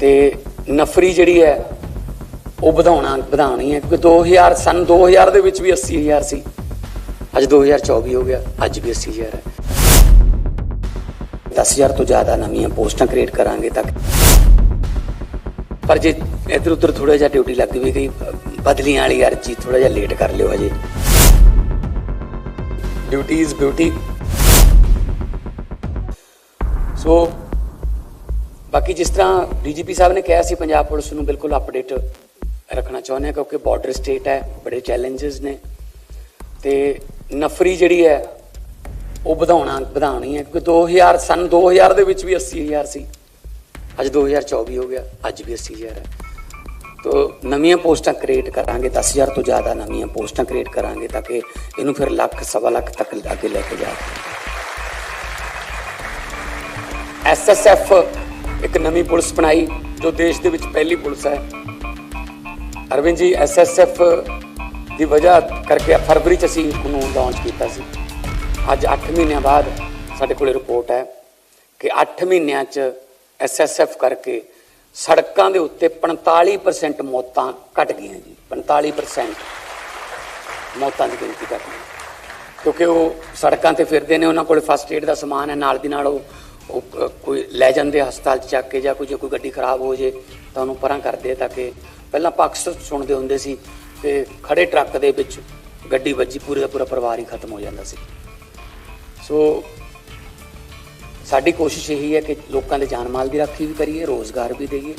ਤੇ ਨਫਰੀ ਜਿਹੜੀ ਹੈ, ਉਹ ਵਧਾਉਣਾ, ਵਧਾਉਣੀ ਹੈ, ਕਿਉਂਕਿ 2000 ਸਨ 2000 ਦੇ ਵਿੱਚ ਵੀ 80000 ਸੀ। ਅੱਜ 2024 ਹੋ ਗਿਆ, ਅੱਜ ਵੀ 80000 ਹੈ। 10000 ਤੋਂ ਜ਼ਿਆਦਾ ਨਵੀਆਂ ਪੋਸਟਾਂ ਕ੍ਰੀਏਟ ਕਰਾਂਗੇ ਤੱਕ ਪਰ ਜੇ ਇਧਰ ਉਧਰ ਥੋੜਾ ਜਿਹਾ ਡਿਊਟੀ ਲੱਗ ਵੀ ਗਈ, ਬਦਲੀਆਂ ਵਾਲੀ ਅਰਜੀ ਥੋੜਾ ਜਿਹਾ ਲੇਟ ਕਰ ਲਿਓ ਹਜੇ। Duty is beauty. ਸੋ ਬਾਕੀ ਜਿਸ ਤਰ੍ਹਾਂ ਡੀਜੀਪੀ ਸਾਹਿਬ ਨੇ ਕਿਹਾ ਸੀ, ਪੰਜਾਬ ਪੁਲਿਸ ਨੂੰ ਬਿਲਕੁਲ ਅਪਡੇਟ ਰੱਖਣਾ ਚਾਹੁੰਦੇ ਹਾਂ ਕਿਉਂਕਿ ਬਾਰਡਰ ਸਟੇਟ ਹੈ, ਬੜੇ ਚੈਲੰਜਸ ਨੇ ਤੇ ਨਫਰੀ ਜਿਹੜੀ ਹੈ, ਉਹ ਵਧਾਉਣਾ, ਵਧਾਉਣੀ ਹੈ ਕਿਉਂਕਿ 2000 ਸਨ 2000 ਦੇ ਵਿੱਚ ਵੀ 80000 ਸੀ। ਅੱਜ 2024 ਹੋ ਗਿਆ, ਅੱਜ ਵੀ 80000 ਹੈ। ਤੋ ਨਵੀਆਂ ਪੋਸਟਾਂ ਕ੍ਰੀਏਟ ਕਰਾਂਗੇ 10000 ਤੋਂ ਜ਼ਿਆਦਾ ਨਵੀਆਂ ਪੋਸਟਾਂ ਕ੍ਰੀਏਟ ਕਰਾਂਗੇ ਤਾਂ ਕਿ ਇਹਨੂੰ ਫਿਰ ਲੱਖ, ਸਵਾ ਲੱਖ ਤੱਕ ਅੱਗੇ ਲੈ ਕੇ ਜਾ ਐਸਐਸਐਫ ਇੱਕ ਨਵੀਂ ਪੁਲਿਸ ਬਣਾਈ, ਜੋ ਦੇਸ਼ ਦੇ ਵਿੱਚ ਪਹਿਲੀ ਪੁਲਿਸ ਹੈ। ਅਰਵਿੰਦ ਜੀ ਐਸਐਸਐਫ ਦੀ ਵਜ੍ਹਾ ਕਰਕੇ ਫਰਵਰੀ ਚ ਅਸੀਂ ਉਹਨੂੰ ਲਾਂਚ ਕੀਤਾ ਸੀ। ਅੱਜ 8 ਮਹੀਨਿਆਂ ਬਾਅਦ ਸਾਡੇ ਕੋਲੇ ਰਿਪੋਰਟ ਹੈ ਕਿ 8 ਮਹੀਨਿਆਂ ਚ ਐਸਐਸਐਫ ਕਰਕੇ ਸੜਕਾਂ ਦੇ ਉੱਤੇ 45% ਮੌਤਾਂ ਘਟ ਗਈਆਂ ਜੀ। 45% ਮੌਤਾਂ ਦੀ ਗਿਣਤੀ ਘਟ ਗਈ। ਕਿਉਂਕਿ ਉਹ ਸੜਕਾਂ ਤੇ ਫਿਰਦੇ ਨੇ, ਉਹਨਾਂ ਕੋਲ ਫਸਟ ਏਡ ਦਾ ਸਮਾਨ ਹੈ, ਨਾਲ ਦੀ ਨਾਲ ਉਹ ਕੋਈ ਲੈ ਜਾਂਦੇ ਹਸਪਤਾਲ ਚ ਚੱਕ ਕੇ ਜਾਂ ਕੋਈ ਜੇ ਕੋਈ ਗੱਡੀ ਖਰਾਬ ਹੋ ਜੇ ਤਾਂ ਉਹਨੂੰ ਪਰਾਂ ਕਰਦੇ ਤਾਂ ਕਿ ਪਹਿਲਾਂ ਪਕਸ ਸੁਣਦੇ ਹੁੰਦੇ ਸੀ ਕਿ ਖੜੇ ਟਰੱਕ ਦੇ ਵਿੱਚ ਗੱਡੀ ਵੱਜੀ, ਪੂਰੇ ਦਾ ਪੂਰਾ ਪਰਿਵਾਰ ਹੀ ਖਤਮ ਹੋ ਜਾਂਦਾ ਸੀ। ਸੋ ਸਾਡੀ ਕੋਸ਼ਿਸ਼ ਇਹੀ ਹੈ ਕਿ ਲੋਕਾਂ ਦੇ ਜਾਨ ਮਾਲ ਦੀ ਰਾਖੀ ਵੀ ਕਰੀਏ, ਰੋਜ਼ਗਾਰ ਵੀ ਦੇਈਏ।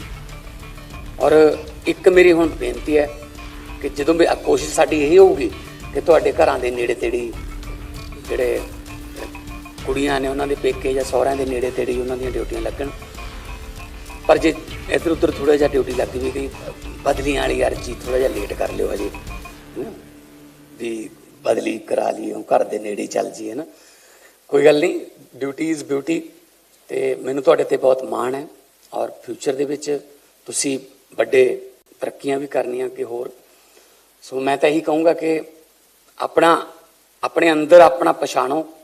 ਔਰ ਇੱਕ ਮੇਰੀ ਹੁਣ ਬੇਨਤੀ ਹੈ ਕਿ ਜਦੋਂ ਵੀ ਕੋਸ਼ਿਸ਼ ਸਾਡੀ ਇਹ ਹੋਊਗੀ ਕਿ ਤੁਹਾਡੇ ਘਰਾਂ ਦੇ ਨੇੜੇ ਤੇੜੀ ਜਿਹੜੇ ਕੁੜੀਆਂ ਨੇ ਉਹਨਾਂ ਦੇ ਪੇਕੇ ਜਾਂ ਸਹੁਰਿਆਂ ਦੇ ਨੇੜੇ ਤੇੜੇ ਉਹਨਾਂ ਦੀਆਂ ਡਿਊਟੀਆਂ ਲੱਗਣ। ਪਰ ਜੇ ਇੱਧਰ ਉੱਧਰ ਥੋੜਾ ਜਿਹਾ ਡਿਊਟੀ ਲੱਗ ਵੀ ਗਈ ਬਦਲੀਆਂ ਵਾਲੀ ਅਰਜੀ ਥੋੜਾ ਜਿਹਾ ਲੇਟ ਕਰ ਲਿਓ ਅਜੇ ਹਨਾ। ਵੀ ਬਦਲੀ ਕਰਾ ਲਈ ਉਹ ਘਰ ਦੇ ਨੇੜੇ ਹੀ ਚੱਲ ਜੀ ਹੈ ਨਾ ਕੋਈ ਗੱਲ ਨਹੀਂ, ਡਿਊਟੀ ਇਜ਼ ਬਿਊਟੀ ਤੇ ਮੈਨੂੰ ਤੁਹਾਡੇ ਤੇ ਬਹੁਤ ਮਾਣ ਹੈ ਔਰ ਫਿਊਚਰ ਦੇ ਵਿੱਚ ਤੁਸੀਂ ਵੱਡੇ ਤਰੱਕੀਆਂ ਵੀ ਕਰਨੀਆਂ ਕਿ ਹੋਰ। ਸੋ ਮੈਂ ਤਾਂ ਇਹੀ ਕਹੂੰਗਾ ਕਿ ਆਪਣਾ, ਆਪਣੇ ਅੰਦਰ ਆਪਣਾ ਪਛਾਣੋ